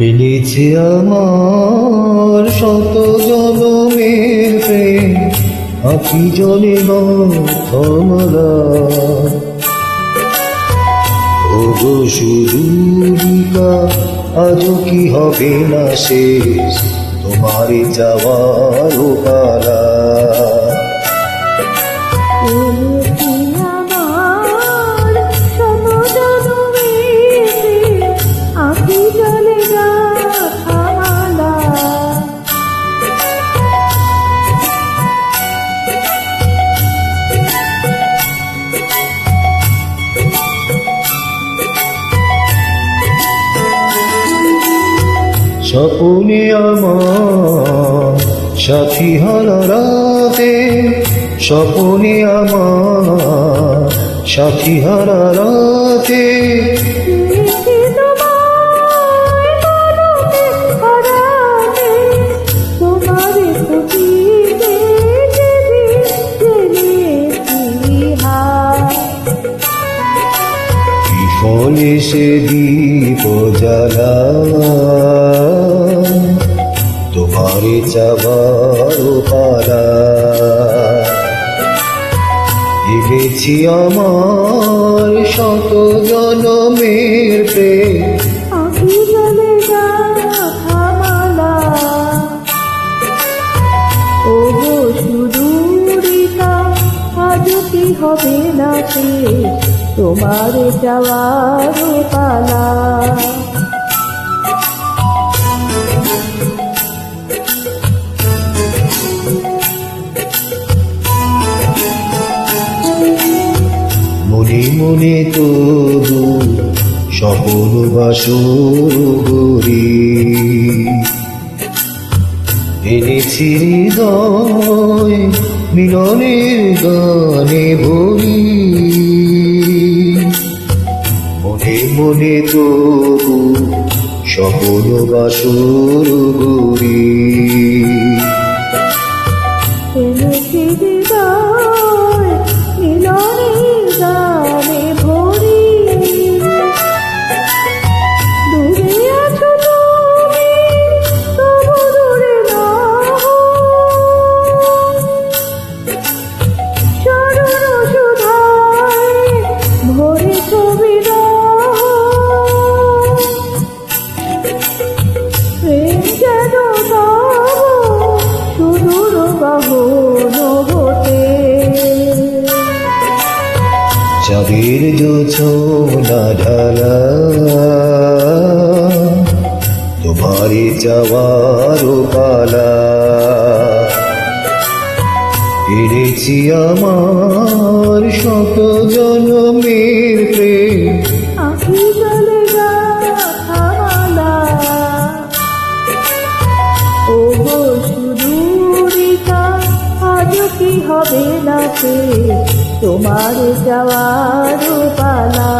মিলেছে আমার শত জনমের প্রেম। আখি জলে থমরা ওগো আজও কি হবে না শেষ? তোমার যাওয়ার পালা স্বপনে আমার সাথী হারা রাতে স্বপনে আমার সাথী হারা রাতে। সে দীপ জ্বালা পালা ভেবেছি আমার শত জনমের প্রেম। কি হবে না তোমার যাওয়ার পালা। মনে তবু সপন বাসর এনেছি হৃদয় মিলনের গানে ভরি। মনে মনে তবু সপন বাসর গরি এনেছি হৃদয় মিলনের চাঁদের জোছনা ঢালা। তোমারে যাওয়ার পালা এনেছি আমার শত জনমের হবে না তোমার যাওয়ার পালা।